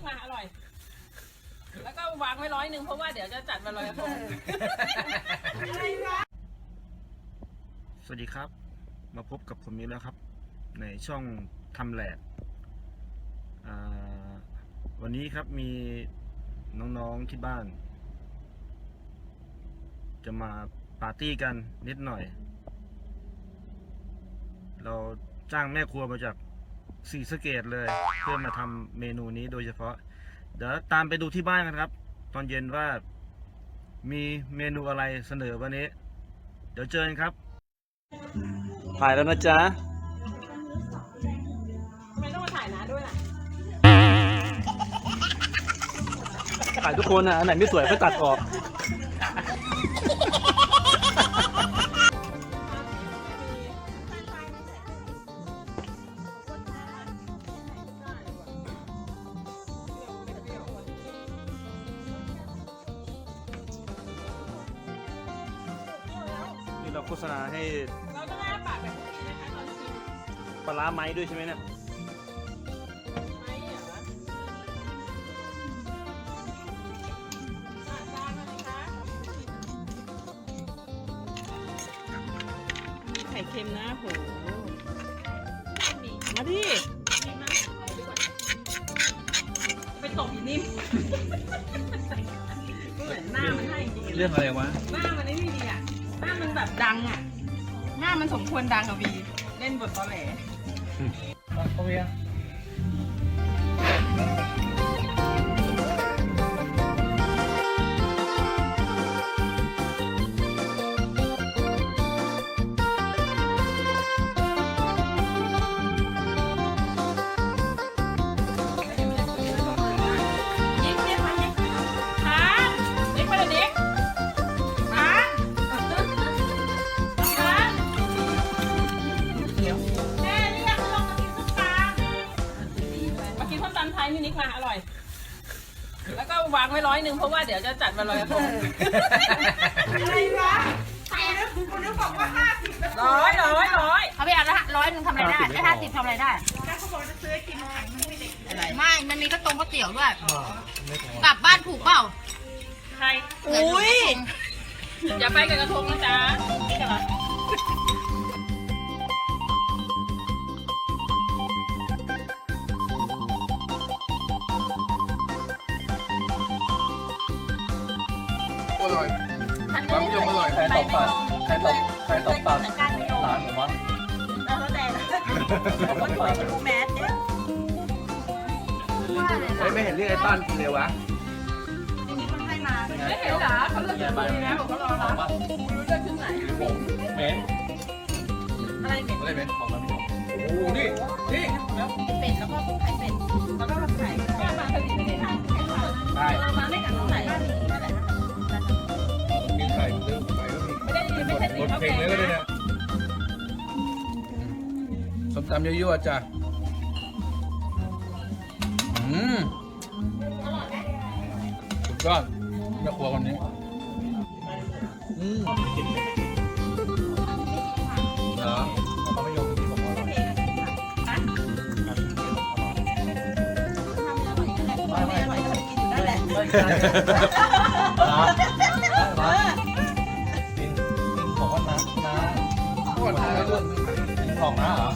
กมาอร่อย แล้วก็วางไว้ร้อยหนึ่งเพราะว่าเดี๋ยวจะจัดวันลอยกระทงสวัสดีครับ มาพบกับผมนี้แล้วครับ ในช่องทำแหลกอ่าวันนี้ครับมีน้องๆที่บ้าน จะมาปาร์ตี้กันนิดหน่อย เราจ้างแม่ครัวมาจาก สีสะเกตเลย เพื่อมาทำเมนูนี้โดยเฉพาะ เดี๋ยวตามไปดูที่บ้านกันครับ ตอนเย็นว่ามีเมนูอะไรเสนอวันนี้ เดี๋ยวเจอกันครับ ถ่ายแล้วนะจ๊ะทำไมต้องมาถ่ายนะด้วยล่ะถ่ายทุกคนนะอันไหนไม่สวยก็ตัดออก นี่เราโฆษณาให้เราต้องอ้าปากแบบนี้นะคะตอนชิมปลาร้าไม้ด้วยใช่ไหมเนี่ยไหมเหรออะจานมาสิคะไข่เค็มนะโหมาดิไปตบอีนิ่มเหมือนหน้ามันให้จริงๆเรื่องอะไรวะ หน้ามันไม่ดีอะหน้า มันแบบดังอะ หน้ามันสมควรดังกับวี เล่นบทตอแหลเขาเรีย ส้มตำไทยพี่นิกมาอร่อย แล้วก็วางไว้ร้อยหนึ่งเพราะว่าเดี๋ยวจะจัดวันลอยกระทงอะไรวะใครนะคุณนึกบอกว่าห้าสิบแล้วร้อยร้อยร้อยเขาไปเอาละร้อยหนึ่งทำอะไรได้ได้ห้าสิบทำอะไรได้แล้วเขาบอกจะซื้อกินถังนึงไม่ได้กินอะไรไม่ มันมีข้าวต้มข้าวเตี๋ยวด้วยกลับบ้านถูกเปล่าใครอุ้ยอย่าไปกับกระทงนะจ๊ะนี่กันเหรอ อร่อยความยงอร่อย ใครตบปากใครตบใครตบปากหลานผมวะแล้วแต่คนสวยจะรู้แมสเนี่ยเฮ้ยไม่เห็นเรียกไอ้ต้อนกินเลยวะไม่เห็นเหรอเขาเลือกจะคุยแล้วเขารอรับรู้เลือกขึ้นไหนเหม็นอะไรเหม็นอะไรเหม็นบอกมาพี่โอ้โหนี่นี่เป็ดแล้วก็ไข่ ส้มตำยั่วๆจ้ะอืมสุดยอดแม่ครัวคนนี้อืมเหรอเขาไม่ยกที่ผมว่าอร่อยไม่ไม่ไม่นั่นแหละไม่ใช่เหรอเหรอปินปินบอกว่าน้าน้าก็น้าด้วยปินของน้าเหรอ